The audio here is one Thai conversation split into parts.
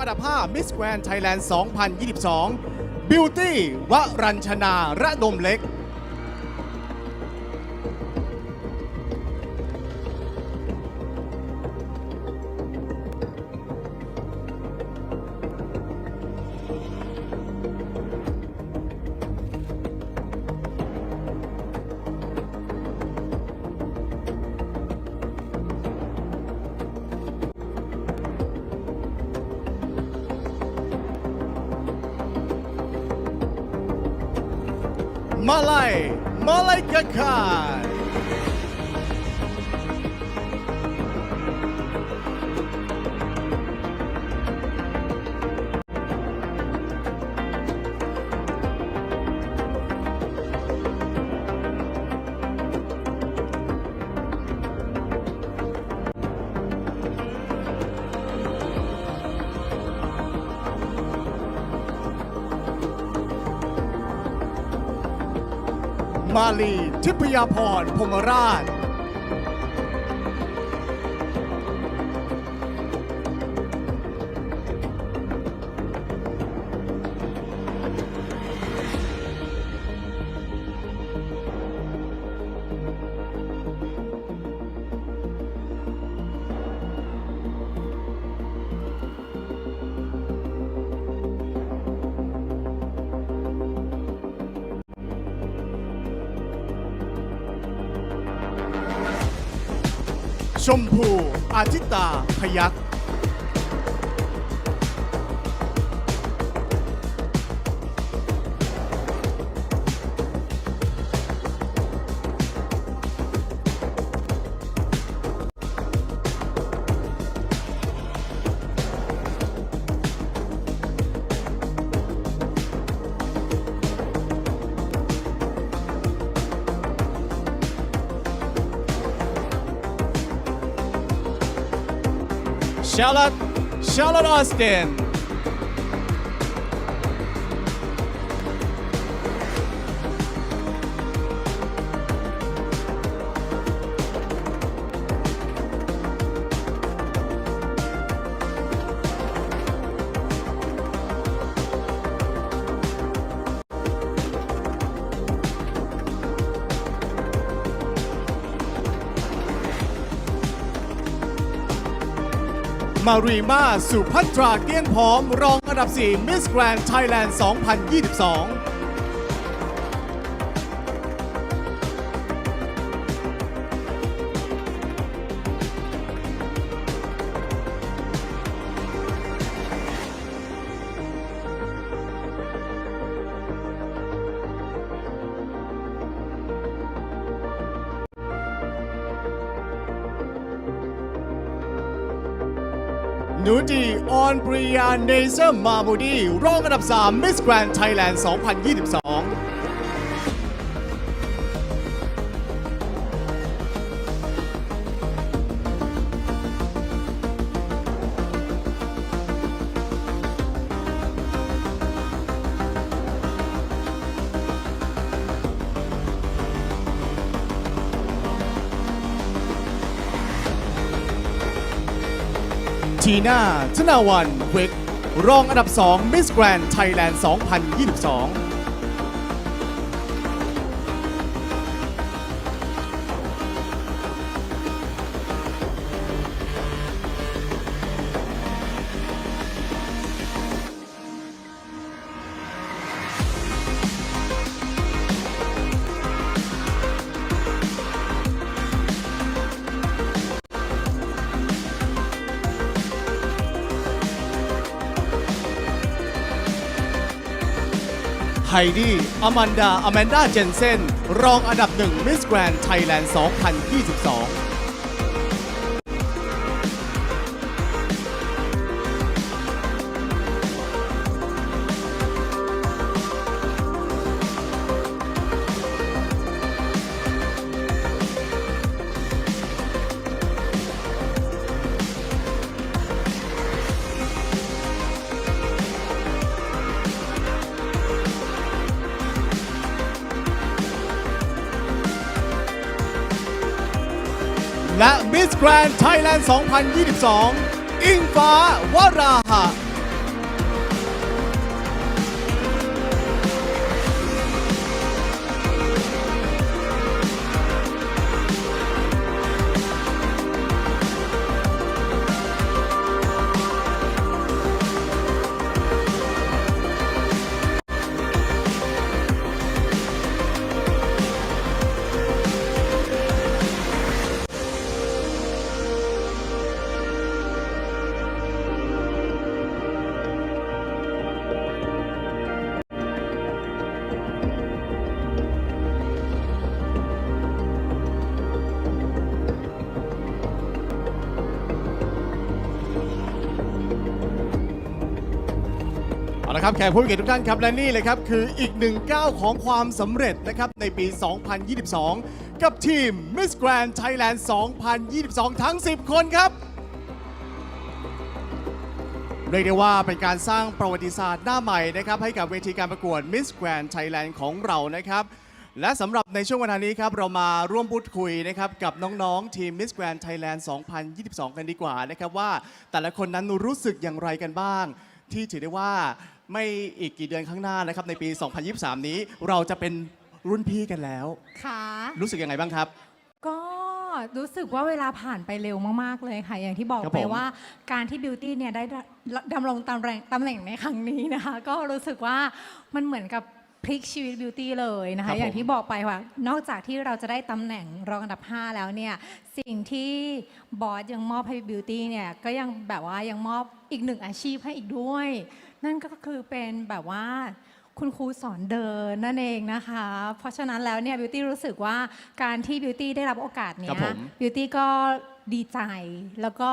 องอันดับ 5 Miss Grand Thailand 2022 Beauty วรัญชนาระดมเล็ก มาล มาลี ทิพยาพรพงราช ชมพูอาทิตาพยัก Şalan, Şalan Austin. มารีมาสุพัตราเกี้ยงพร้อม รองอันดับ 4 Miss Grand Thailand 2022 นูดีออนปริยาเนเซอร์มามูดีรองอันดับ 3 Miss Grand Thailand 2022 ทีน่าธนาวันเวกรองอันดับ 2 Miss Grand Thailand 2022 ไฮดี้อแมนดาอแมนดาเจนเซนรองอันดับหนึ่งมิสแกรนด์ไทยแลนด์ 2022 Miss Grand Thailand 2022 อิงฟ้าวราหะ ละครับแขกผู้มีเกียรติทุกท่านครับและนี่เลยครับคืออีกหนึ่งก้าวของความสำเร็จนะครับในปี 2022 กับทีม Miss Grand Thailand 2022 ทั้ง 10 คนครับ เรียกได้ว่าเป็นการสร้างประวัติศาสตร์หน้าใหม่นะครับให้กับเวทีการประกวด Miss Grand Thailand ของเรานะครับ และสำหรับในช่วงเวลานี้ครับเรามาร่วมพูดคุยนะครับกับน้องๆ ทีม Miss Grand Thailand 2022 กันดีกว่านะครับว่าแต่ละคนนั้นรู้สึกอย่างไรกันบ้าง ที่ถือได้ว่า ไม่อีกกี่เดือนข้างหน้านะครับในปี 2023 นี้เราจะเป็นรุ่นพี่กันแล้ว ค่ะ รู้สึกยังไงบ้างครับ ก็รู้สึกว่าเวลาผ่านไปเร็วมาก ๆ เลยค่ะ อย่างที่บอกครับไปผม ว่าการที่บิวตี้เนี่ยได้ดำรงตำแหน่งตำแหน่งในครั้งนี้นะคะ ก็รู้สึกว่ามันเหมือนกับพลิกชีวิตบิวตี้เลยนะครัคะ บผม อย่างที่บอกไปว่านอกจากที่เราจะได้ตำแหน่งรองอันดับ 5 แล้วเนี่ย สิ่งที่บอสยังมอบให้บิวตี้เนี่ย ก็ยังแบบว่ายังมอบอีกหนึ่งอาชีพให้อีกด้วย นั่นก็คือเป็นแบบว่าคุณครูสอนเดินนั่นเองนะคะ เพราะฉะนั้นแล้วเนี่ยบิวตี้รู้สึกว่าการที่บิวตี้ได้รับโอกาสเนี้ครับยผมบิวตี้ก็ดีใจ แล้วก็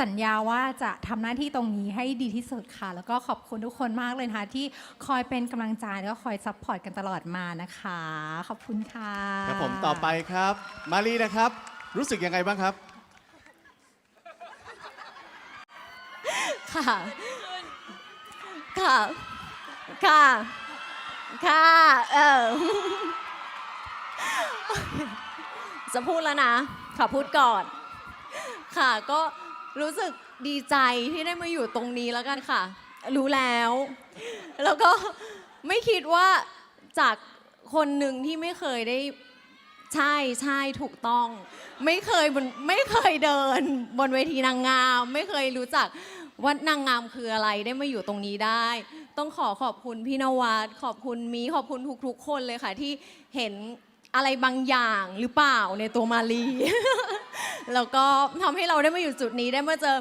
สัญญาว่าจะทำหน้าที่ตรงนี้ให้ดีที่สุดค่ะ แล้วก็ขอบคุณทุกคนมากเลยนะคะที่คอยเป็นกำลังใจแล้วก็คอยซัพพอร์ตกันตลอดมานะคะ ขอบคุณค่ะครับผมต่อไปครับ มารีนะครับ รู้สึกยังไงบ้างครับ ค่ะ ค่ะ ค่ะ ค่ะ เออ จะพูดแล้วนะ ขอพูดก่อน ค่ะ ก็รู้สึกดีใจที่ได้มาอยู่ตรงนี้แล้วกันค่ะ รู้แล้ว แล้วก็ไม่คิดว่าจากคนหนึ่งที่ไม่เคยได้ใช่ใช่ถูกต้อง ไม่เคยบนไม่เคยเดินบนเวทีนางงาม ไม่เคยรู้จัก ว่านางงามคืออะไรได้มาอยู่ตรงนี้ได้ ต้องขอขอบคุณพี่นวัดขอบคุณมีขอบคุณทุกๆ คนเลยค่ะ ที่เห็นอะไรบางอย่างหรือเปล่าในตัวมาลีแล้วก็ทำให้เราได้มาอยู่จุดนี้ได้มาเจอ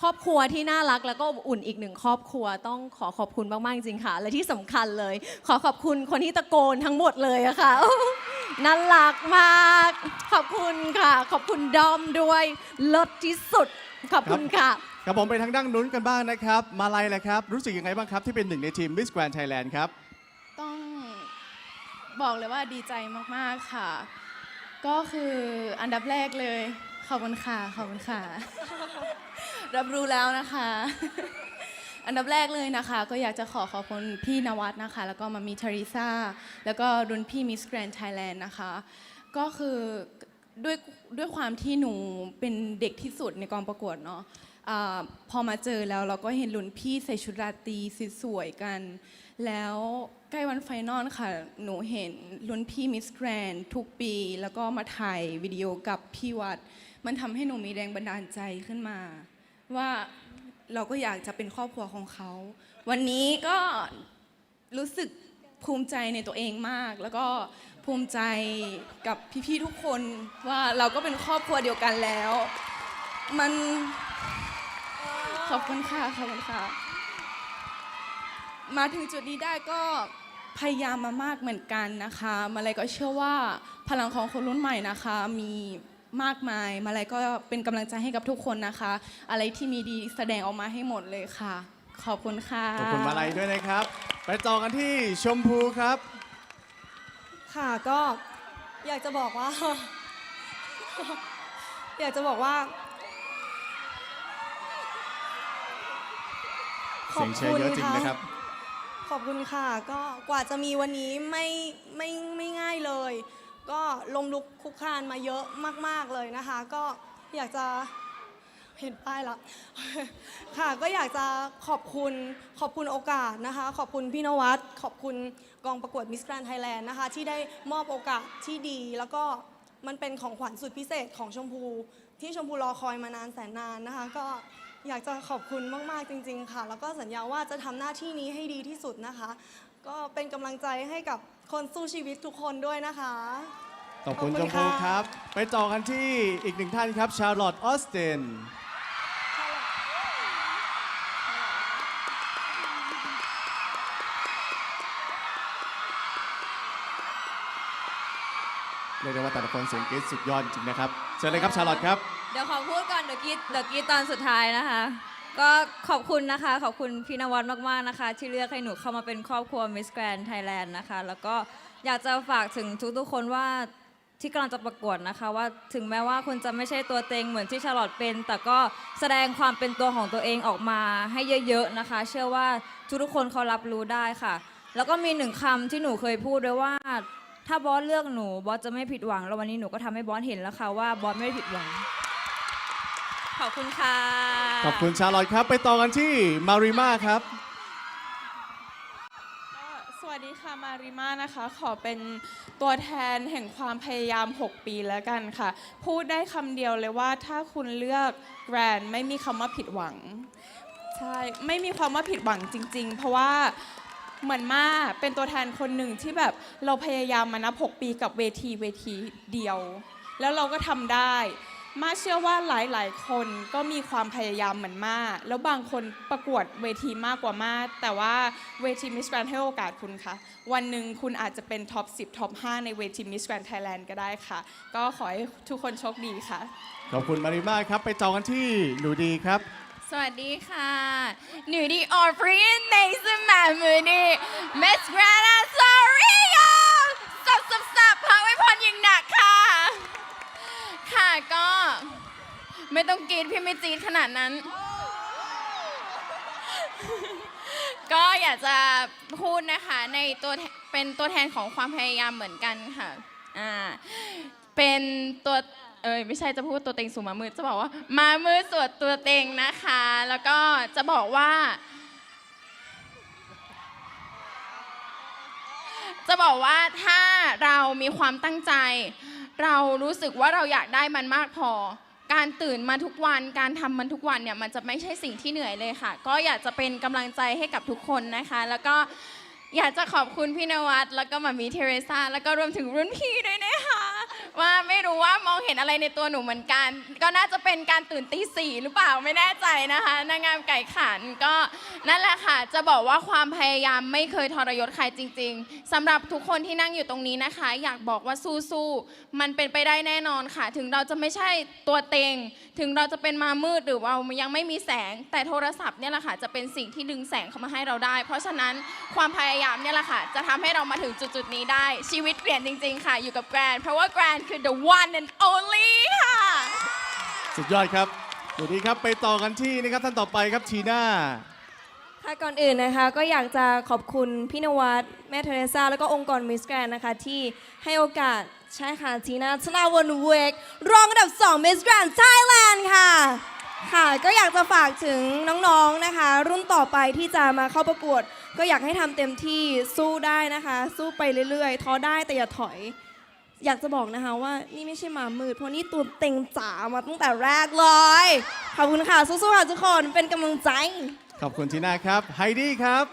ครอบครัวที่น่ารักแล้วก็อบอุ่นอีกหนึ่งครอบครัวต้องขอขอบคุณมากๆจริงค่ะ และที่สำคัญเลย ขอขอบคุณคนที่ตะโกนทั้งหมดเลยอะค่ะ น่ารักมาก ขอบคุณค่ะ ขอบคุณดอมด้วยเลิศที่สุด ขอบคุณค่ะ กับผมไปทางด้านนู้นกันบ้างนะครับ มาลัยแหละครับ รู้สึกยังไงบ้างครับที่เป็นหนึ่งในทีม Miss Grand Thailand ครับ ต้องบอกเลยว่าดีใจมากๆค่ะ ก็คืออันดับแรกเลย ขอบคุณค่ะ ขอบคุณค่ะ รับรู้แล้วนะคะ อันดับแรกเลยนะคะ ก็อยากจะขอขอบคุณพี่นวัดนะคะ แล้วก็มามีทาริซาแล้วก็รุ่นพี่มิสแกรน d ไทยแลนด์นะคะ ก็คือด้วยด้วยความที่หนูเป็นเด็กที่สุดในกองประกวดเนาะ อพอมาเจอแล้วเราก็เห็นรุ่นพี่ใส่ชุดราตรีสวยๆกัน แล้วใกล้วันไฟนอลค่ะ หนูเห็นรุ่นพี่มิสแกรนทุกปี แล้วก็มาถ่ายวิดีโอกับพี่วัด มันทำให้หนูมีแรงบันดาลใจขึ้นมา ว่าเราก็อยากจะเป็นครอบครัวของเขา วันนี้ก็รู้สึกภูมิใจในตัวเองมาก แล้วก็ภูมิใจกับพี่ๆทุกคนว่าเราก็เป็นครอบครัวเดียวกันแล้ว มัน ขอบคุณค่ะ ขอบคุณค่ะ มาถึงจุดนี้ได้ก็พยายามมามากเหมือนกันนะคะมาลัยก็เชื่อว่าพลังของคนรุ่นใหม่นะคะ มีมากมายมาลัยก็เป็นกำลังใจให้กับทุกคนนะคะ อะไรที่มีดีแสดงออกมาให้หมดเลยค่ะ ขอบคุณค่ะ ขอบคุณมาลัยด้วยนะครับ ไปต่อกันที่ชมพูครับ ค่ะก็อยากจะบอกว่า อยากจะบอกว่า เสียงเชียร์เยอะจริงนะครับ ขอบคุณค่ะ ก็กว่าจะมีวันนี้ไม่ไม่ไม่ง่ายเลย ก็ลมลุกคลุกคลานมาเยอะมาก ๆเลยนะคะ ก็อยากจะเห็นป้ายแล้วค่ะ ก็อยากจะขอบคุณขอบคุณโอกาสนะคะ ขอบคุณพี่นวัดขอบคุณกองประกวดมิส r กรน d ไทยแลนด์นะคะ ที่ได้มอบโอกาสที่ดี แล้วก็มันเป็นของขวัญสุดพิเศษของชมพู ที่ชมพูรอคอยมานานแสนนานนะคะ ก็ อยากจะขอบคุณมากๆจริง ๆ ค่ะ แล้วก็สัญญาว่าจะทำหน้าที่นี้ให้ดีที่สุดนะคะ ก็เป็นกำลังใจให้กับคนสู้ชีวิตทุกคนด้วยนะคะ ขอบคุณขอบชคุมพูค่ะ ครับ ไปต่อกันที่อีกหนึ่งท่านครับ ชาร์ลอตออสตินเรียกได้ว่าแต่ละคนเสียงกรี๊ดสุดยอดจริงนะครับ เชิญเลยครับ ชาร์ลอตครับ เดี๋ยวขอพูดก่อนเดี๋ยวกรีดเดี๋ยวกรีดตอนสุดท้ายนะคะ ก็ขอบคุณนะคะ ขอบคุณพี่นวัดมากๆนะคะ ที่เลือกให้หนูเข้ามาเป็นครอบครัว Miss Grand Thailand นะคะ แล้วก็อยากจะฝากถึงทุกๆคนว่าที่กำลังจะประกวดนะคะ ว่าถึงแม้ว่าคุณจะไม่ใช่ตัวเต็งเหมือนที่ชาลอตเป็น แต่ก็แสดงความเป็นตัวของตัวเองออกมาให้เยอะๆนะคะ เชื่อว่าทุกๆคนเขารับรู้ได้ค่ะ แล้วก็มีหนึ่งคำที่หนูเคยพูดด้วยว่า ถ้าบอสเลือกหนูบอสจะไม่ผิดหวังแล้ววันนี้หนูก็ทำให้บอสเห็นแล้วค่ะว่าบอสไม่ได้ผิดหวัง ขอบคุณค่ะ ขอบคุณชาลอตครับ ไปต่อกันที่มาริมาครับ สวัสดีค่ะ มาริมานะคะ ขอเป็นตัวแทนแห่งความพยายาม 6 ปีแล้วกันค่ะ พูดได้คำเดียวเลยว่าถ้าคุณเลือกแกรนไม่มีคำว่าผิดหวัง ใช่ ไม่มีความว่าผิดหวังจริง ๆ เพราะว่าเหมือนมาเป็นตัวแทนคนหนึ่งที่แบบเราพยายามมานับ 6 ปีกับเวทีเวทีเดียว แล้วเราก็ทำได้ มาเชื่อว่าหลาย ๆ คนก็มีความพยายามเหมือนมา แล้วบางคนประกวดเวทีมากกว่ามา แต่ว่าเวที Miss Grand ให้โอกาสคุณค่ะ วันหนึ่งคุณอาจจะเป็นท็อป 10 ท็อป 5 ในเวที Miss Grand Thailand ก็ได้ค่ะ ก็ขอให้ทุกคนโชคดีค่ะ ขอบคุณมาริมาครับ ไปต่อกันที่หนูดีครับ สวัสดีค่ะ หนูดีออฟรีนในสมามือนี่เมสแกรนาซอรี่สับสับสับพักไว้พรยิงหนักค่ะ ค่ะก็ ไม่ต้องกรีดพี่ไม่จีดขนาดนั้น ก็อยากจะพูดนะคะในตัวเป็นตัวแทนของความพยายามเหมือนกันค่ะอ่าเป็นตัวเอ้ยไม่ใช่จะพูดตัวเต็งสู่มามืดจะบอกว่า มามืดสวดตัวเต็งนะคะ แล้วก็จะบอกว่า จะบอกว่าถ้าเรามีความตั้งใจ เรารู้สึกว่าเราอยากได้มันมากพอ การตื่นมาทุกวันการทำมันทุกวันเนี่ยมันจะไม่ใช่สิ่งที่เหนื่อยเลยค่ะ ก็อยากจะเป็นกำลังใจให้กับทุกคนนะคะ แล้วก็อยากจะขอบคุณพี่นวัดแล้วก็มามีเทเรซาแล้วก็รวมถึงรุ่นพี่ด้วยนะคะ ว่าไม่รู้ว่ามองเห็นอะไรในตัวหนูเหมือนกัน ก็น่าจะเป็นการตื่นตีสี่หรือเปล่าไม่แน่ใจนะคะนางงามไก่ขันก็นั่นแหละค่ะ จะบอกว่าความพยายามไม่เคยทรยศใครจริง ๆสำหรับทุกคนที่นั่งอยู่ตรงนี้นะคะ อยากบอกว่าสู้ๆมันเป็นไปได้แน่นอนค่ะ ถึงเราจะไม่ใช่ตัวเต็ง ถึงเราจะเป็นมามืดหรือเรายังไม่มีแสง แต่โทรศัพท์เนี่ยแหละค่ะจะเป็นสิ่งที่ดึงแสงเข้ามาให้เราได้ เพราะฉะนั้นความพยายามเนี่ยแหละค่ะ จะทำให้เรามาถึงจุดๆนี้ได้ชีวิตเปลี่ยนจริง ๆ ค่ะ อยู่กับแกรนเพราะว่ารนคือ the one and only ค่ะ สุดยอดครับหนูดีครับไปต่อกันที่นะครับท่านต่อไปครับทีน่า ค่ะก่อนอื่นนะคะก็อยากจะขอบคุณพี่นวัดแม่เทเรซาแล้วก็องค์กรมิสแกรนนะคะ ที่ให้โอกาสใช่ค่ะทีน่าชนาวนเวกรองอันดับ2 Miss Grand Thailand ค่ะ ค่ะ ก็อยากจะฝากถึงน้องๆนะคะ รุ่นต่อไปที่จะมาเข้าประกวด ก็อยากให้ทำเต็มที่สู้ได้นะคะ สู้ไปเรื่อยๆ ท้อได้แต่อย่าถอย อยากจะบอกนะคะว่านี่ไม่ใช่หมามืดเพราะนี่ตัวเต็งจ๋ามาตั้งแต่แรกเลยขอบคุณค่ะสู้ๆค่ะทุกคนเป็นกำลังใจ ขอบคุณทีน่าครับ ไฮดี้ครับ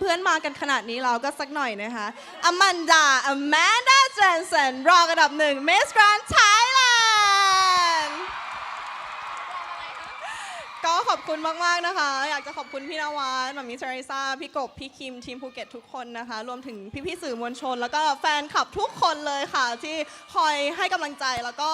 เพื่อนมากันขนาดนี้เราก็สักหน่อยนะคะอแมนดาอแมนดาเจนสันรองอันดับหนึ่ง Miss Grand Thailand ก็ขอบ คุณมาก ๆ นะคะ อยากจะขอบคุณพี่นวันมามิเทเรซ่า พี่กบ พี่คิม ทีมภูเก็ตทุกคนนะคะ รวมถึงพี่ ๆ สื่อมวลชน แล้วก็แฟนคลับทุกคนเลยค่ะ ที่คอยให้กำลังใจแล้วก็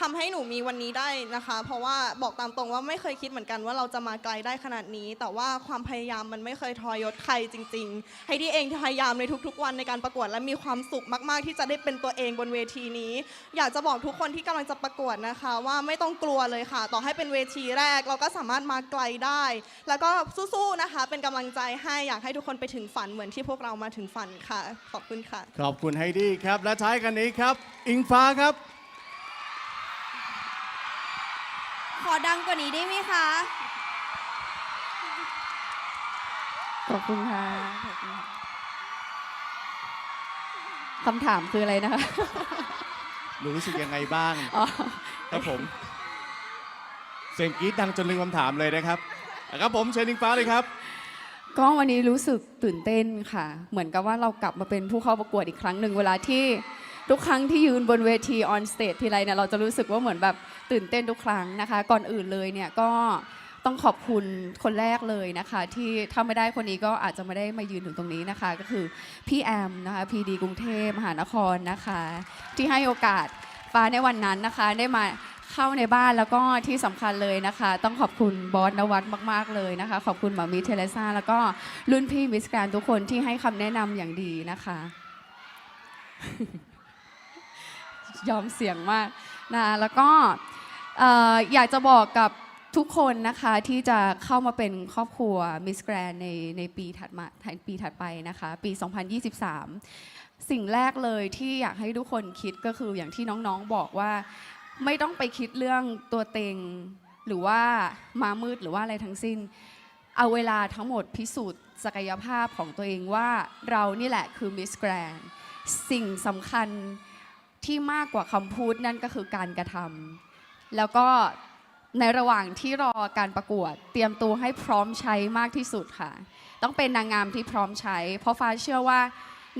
ทำให้หนูมีวันนี้ได้นะคะ เพราะว่าบอกตามตรงว่าไม่เคยคิดเหมือนกันว่าเราจะมาไกลได้ขนาดนี้ แต่ว่าความพยายามมันไม่เคยทรยศใครจริง ๆ ให้ที่เองพยายามในทุก ๆ วันในการประกวดและมีความสุขมาก ๆ ที่จะได้เป็นตัวเองบนเวทีนี้ อยากจะบอกทุกคนที่กำลังจะประกวดนะคะ ว่าไม่ต้องกลัวเลยค่ะ ต่อให้เป็นเวทีแรก เราก็สามารถมาไกลได้ แล้วก็สู้ๆนะคะ เป็นกำลังใจให้อยากให้ทุกคนไปถึงฝันเหมือนที่พวกเรามาถึงฝันค่ะ ขอบคุณค่ะ ขอบคุณไฮดี้ครับ และท้ายกันนี้ครับ อิงฟ้าครับ ขอดังกว่านี้ได้ไหมคะ ขอบคุณค่ะขอบคุณค่ะคำถามคืออะไรนะคะ หนูรู้สึกยังไงบ้าง อ๋อ ครับผม เสียงกรี๊ดดังจนลืมคำถามเลยนะครับนะครับผมเชิญอิงฟ้าเลยครับ ก็วันนี้รู้สึกตื่นเต้นค่ะ เหมือนกับว่าเรากลับมาเป็นผู้เข้าประกวดอีกครั้งหนึ่งเวลาที่ ทุกครั้งที่ยืนบนเวทีออนสเตจทีไรเนี่ยเราจะรู้สึกว่าเหมือนแบบตื่นเต้นทุกครั้งนะคะ ก่อนอื่นเลยเนี่ยก็ต้องขอบคุณคนแรกเลยนะคะ ที่ถ้าไม่ได้คนนี้ก็อาจจะไม่ได้มายืนถึงตรงนี้นะคะ ก็คือพี่แอมนะคะพีดีกรุงเทพมหานครนะคะ ที่ให้โอกาสฟ้าในวันนั้นนะคะได้มาเข้าในบ้านแล้วก็ที่สำคัญเลยนะคะ ต้องขอบคุณบอสนวัดมาก ๆ เลยนะคะ ขอบคุณหมามิเทเลซ่าแล้วก็รุ่นพี่มิสแกรนทุกคนที่ให้คำแนะนำอย่างดีนะคะ ยอมเสี่ยงมากนะแล้วก็เอ่ออยากจะบอกกับทุกคนนะคะที่จะเข้ามาเป็นครอบครัวมิสแกรนในในปีถัดมาปีถัดไปนะคะ ปี 2023 สิ่งแรกเลยที่อยากให้ทุกคนคิดก็คืออย่างที่น้องๆบอกว่า ไม่ต้องไปคิดเรื่องตัวเต็งหรือว่ามามืดหรือว่าอะไรทั้งสิ้น เอาเวลาทั้งหมดพิสูจน์ศักยภาพของตัวเองว่าเรานี่แหละคือมิสแกรนสิ่งสำคัญ ที่มากกว่าคำพูดนั่นก็คือการกระทำแล้วก็ในระหว่างที่รอการประกวด เตรียมตัวให้พร้อมใช้มากที่สุดค่ะ ต้องเป็นนางงามที่พร้อมใช้ เพราะฟ้าเชื่อว่า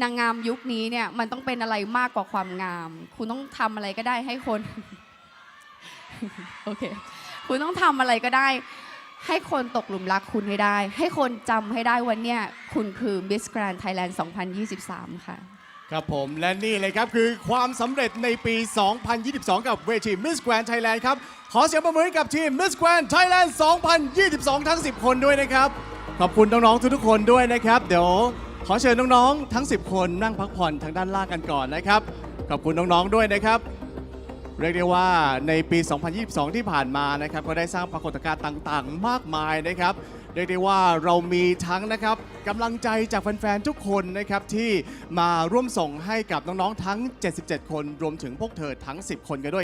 นางงามยุคนี้เนี่ยมันต้องเป็นอะไรมากกว่าความงาม คุณต้องทำอะไรก็ได้ให้คนโอเคคุณต้องทำอะไรก็ได้ ให้คนตกหลุมรักคุณให้ได้ ให้คนจำให้ได้วันเนี้ยคุณคือ Miss Grand Thailand 2023 ค่ะ ครับผมและนี่เลยครับคือความสำเร็จในปี 2022 กับเวที Miss Grand Thailand ครับ ขอเสียงปรบมือให้กับทีม Miss Grand Thailand 2022 ทั้ง 10 คนด้วยนะครับ ขอบคุณน้องๆทุกๆคนด้วยนะครับ เดี๋ยวขอเชิญน้องๆทั้ง 10 คนนั่งพักผ่อนทางด้านล่างกันก่อนนะครับ ขอบคุณน้องๆด้วยนะครับ เรียกได้ว่าในปี 2022 ที่ผ่านมานะครับ ก็ได้สร้างปรากฏการณ์ต่างๆ มากมายนะครับ เรียกได้ว่าเรามีทั้งนะครับกำลังใจจากแฟนๆทุกคนนะครับที่มาร่วมส่งให้กับน้องๆทั้ง 77 คน รวมถึงพวกเธอทั้ง 10 คนกันด้วย